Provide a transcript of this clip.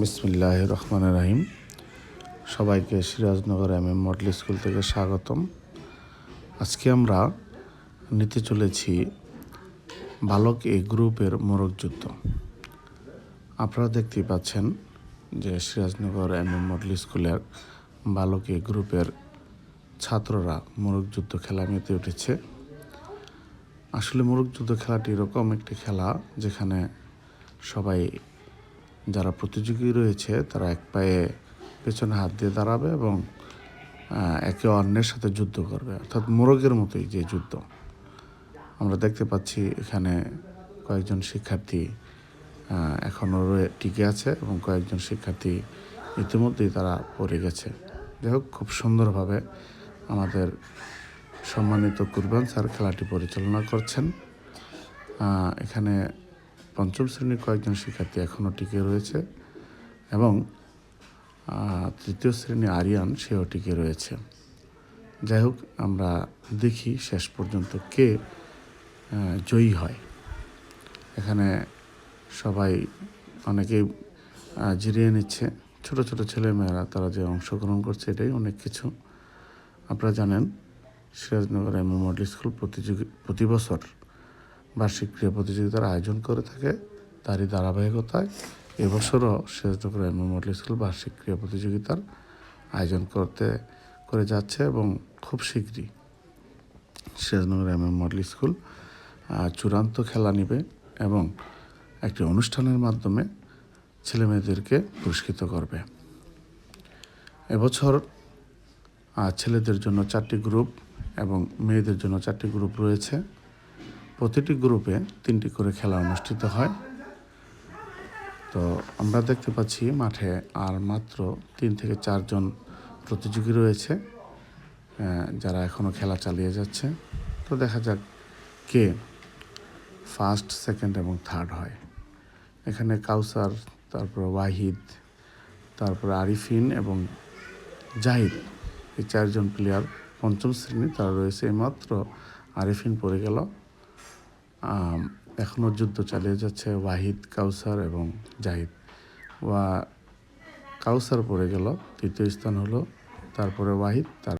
বিসমিল্লাহ রহমান রাহিম সবাইকে Sirajnagar M M model school থেকে স্বাগতম। আজকে আমরা নিতে চলেছি বালক এ গ্রুপের মোরগ যুদ্ধ। আপনারা দেখতেই পাচ্ছেন যে সিরাজনগর এম এম মডেল স্কুলের বালক এ গ্রুপের ছাত্ররা মোরগ যুদ্ধ খেলা মেতে উঠেছে। আসলে মোরগ যুদ্ধ খেলাটি এরকম একটি খেলা যেখানে সবাই যারা প্রতিযোগী রয়েছে, তারা এক পায়ে পেছনে হাত দিয়ে দাঁড়াবে এবং একে অন্যের সাথে যুদ্ধ করবে। অর্থাৎ মোরগের মতোই যে যুদ্ধ। আমরা দেখতে পাচ্ছি এখানে কয়েকজন শিক্ষার্থী এখনও টিকে আছে এবং কয়েকজন শিক্ষার্থী ইতিমধ্যেই তারা পড়ে গেছে। যাই হোক, খুব সুন্দরভাবে আমাদের সম্মানিত কুরবান স্যার খেলাটি পরিচালনা করছেন। এখানে পঞ্চম শ্রেণির কয়েকজন শিক্ষার্থী এখনও টিকে রয়েছে এবং তৃতীয় শ্রেণি আরিয়ান সেও টিকে রয়েছে। যাই হোক, আমরা দেখি শেষ পর্যন্ত কে জয়ী হয়। এখানে সবাই অনেকেই জিরিয়ে নিচ্ছে। ছোট ছোট ছেলেমেয়েরা তারা যে অংশগ্রহণ করছে এটাই অনেক কিছু। আপনারা জানেন, সিরাজনগর এম মডেল স্কুল প্রতিযোগী, প্রতি বছর বার্ষিক ক্রীড়া প্রতিযোগিতার আয়োজন করে থাকে তারই ধারাবাহিকতায়। এবছরও সিরাজনগর এম মডেল স্কুল বার্ষিক ক্রীড়া প্রতিযোগিতার আয়োজন করতে, করে যাচ্ছে এবং খুব শীঘ্রই Sirajnagar M M model school চূড়ান্ত খেলা নেবে এবং একটি অনুষ্ঠানের মাধ্যমে ছেলেমেয়েদেরকে পুরস্কৃত করবে। এবছর ছেলেদের জন্য চারটি গ্রুপ এবং মেয়েদের জন্য চারটি গ্রুপ রয়েছে। প্রতিটি গ্রুপে তিনটি করে খেলা অনুষ্ঠিত হয়। তো আমরা দেখতে পাচ্ছি মাঠে আর মাত্র তিন থেকে চারজন প্রতিযোগী রয়েছে যারা এখনও খেলা চালিয়ে যাচ্ছে। তো দেখা যাক কে ফার্স্ট, সেকেন্ড এবং থার্ড হয়। এখানে কাউসার, তারপর ওয়াহিদ, তারপর আরিফিন এবং জাহিদ, এই চারজন প্লেয়ার পঞ্চম শ্রেণি তারা রয়েছে। এইমাত্র আরিফিন পড়ে গেল। এখনও যুদ্ধ চালিয়ে যাচ্ছে ওয়াহিদ, কাউসার এবং জাহিদ। ওয়া, কাউসার পড়ে গেল, তৃতীয় স্থান হলো, তারপরে ওয়াহিদ, তার